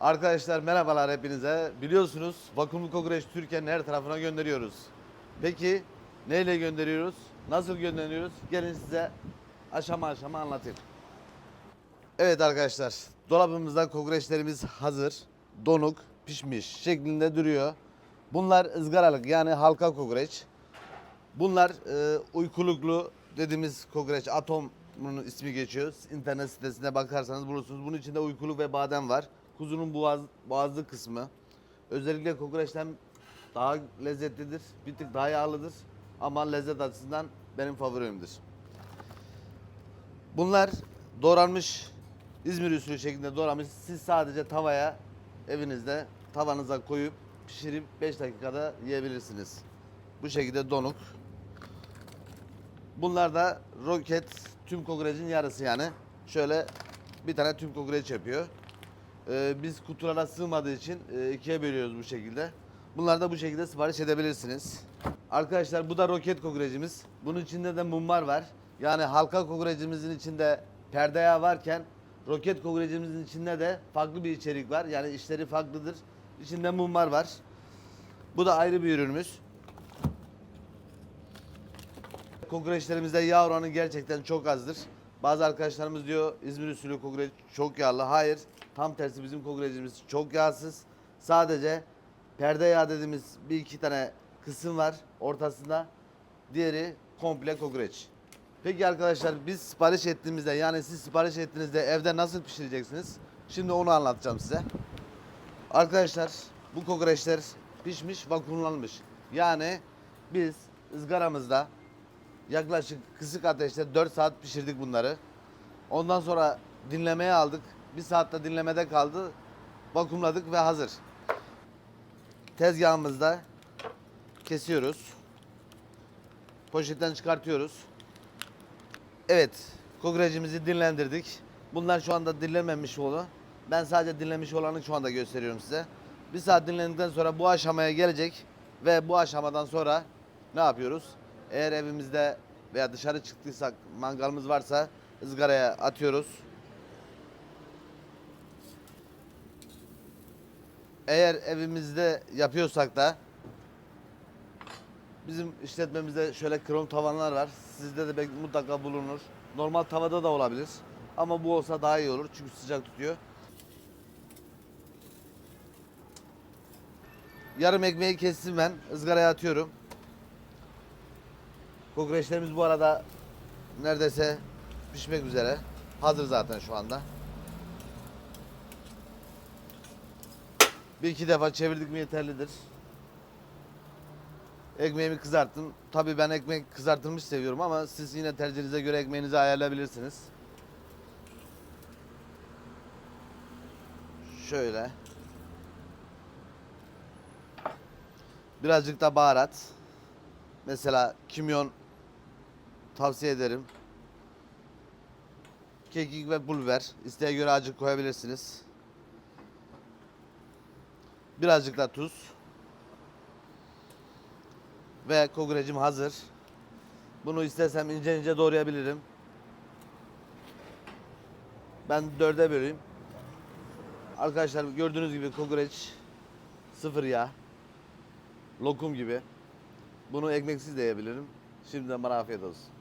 Arkadaşlar merhabalar hepinize. Biliyorsunuz vakumlu kokoreç Türkiye'nin her tarafına gönderiyoruz. Peki neyle gönderiyoruz? Nasıl gönderiyoruz? Gelin size aşama aşama anlatayım. Evet arkadaşlar dolabımızda kokoreçlerimiz hazır. Donuk, pişmiş şeklinde duruyor. Bunlar ızgaralık yani halka kokoreç. Bunlar e, uykuluklu dediğimiz kokoreç atom bunun ismi geçiyor. İnternet sitesine bakarsanız bulursunuz. Bunun içinde uykuluk ve badem var. Kuzunun boğaz, boğazlı kısmı. Özellikle kokoreçten daha lezzetlidir. Bir tık daha yağlıdır. Ama lezzet açısından benim favorimdir. Bunlar doğranmış İzmir usulü şeklinde doğranmış. Siz sadece tavaya evinizde tavanıza koyup pişirip 5 dakikada yiyebilirsiniz. Bu şekilde donuk. Bunlar da roket tüm kokorecin yarısı yani. Şöyle bir tane tüm kokoreç yapıyor. Ee, biz kutulara sığmadığı için e, ikiye bölüyoruz bu şekilde. Bunlar da bu şekilde sipariş edebilirsiniz. Arkadaşlar bu da roket kokorecimiz. Bunun içinde de mumbar var. Yani halka kokorecimizin içinde perde yağı varken roket kokorecimizin içinde de farklı bir içerik var. Yani işleri farklıdır. İçinde mumbar var. Bu da ayrı bir ürünümüz. Kokoreçlerimizde yağ oranı gerçekten çok azdır. Bazı arkadaşlarımız diyor İzmir usulü kokoreç çok yağlı. Hayır. Tam tersi bizim kokoreçimiz çok yağsız. Sadece perde yağ dediğimiz bir iki tane kısım var ortasında. Diğeri komple kokoreç. Peki arkadaşlar biz sipariş ettiğimizde yani siz sipariş ettiğinizde evde nasıl pişireceksiniz? Şimdi onu anlatacağım size. Arkadaşlar bu kokoreçler pişmiş vakumlanmış. Yani biz ızgaramızda yaklaşık kısık ateşte 4 saat pişirdik bunları. Ondan sonra dinlemeye aldık. Bir saatte dinlemede kaldı. Vakumladık ve hazır. Tezgahımızda kesiyoruz. Poşetten çıkartıyoruz. Evet, kokorecimizi dinlendirdik. Bunlar şu anda dinlenmemiş olanı. Ben sadece dinlenmiş olanı şu anda gösteriyorum size. Bir saat dinlendikten sonra bu aşamaya gelecek ve bu aşamadan sonra ne yapıyoruz? Eğer evimizde veya dışarı çıktıysak mangalımız varsa ızgaraya atıyoruz. Eğer evimizde yapıyorsak da Bizim işletmemizde şöyle krom tavanlar var. Sizde de belki mutlaka bulunur. Normal tavada da olabilir. Ama bu olsa daha iyi olur çünkü sıcak tutuyor. Yarım ekmeği kestim ben. ızgaraya atıyorum. Kokoreçlerimiz bu arada neredeyse pişmek üzere. Hazır zaten şu anda. Bir iki defa çevirdik mi yeterlidir. Ekmeğimi kızarttım. Tabii ben ekmek kızartılmış seviyorum ama siz yine tercihinize göre ekmeğinizi ayarlayabilirsiniz. Şöyle. Birazcık da baharat. Mesela kimyon tavsiye ederim. Kekik ve pul biber. İsteğe göre acı koyabilirsiniz. Birazcık da tuz. Ve kokorecim hazır. Bunu istersem ince ince doğrayabilirim. Ben dörde böleyim. Arkadaşlar gördüğünüz gibi kokoreç sıfır yağ. Lokum gibi. Bunu ekmeksiz de yiyebilirim. Şimdiden bana afiyet olsun.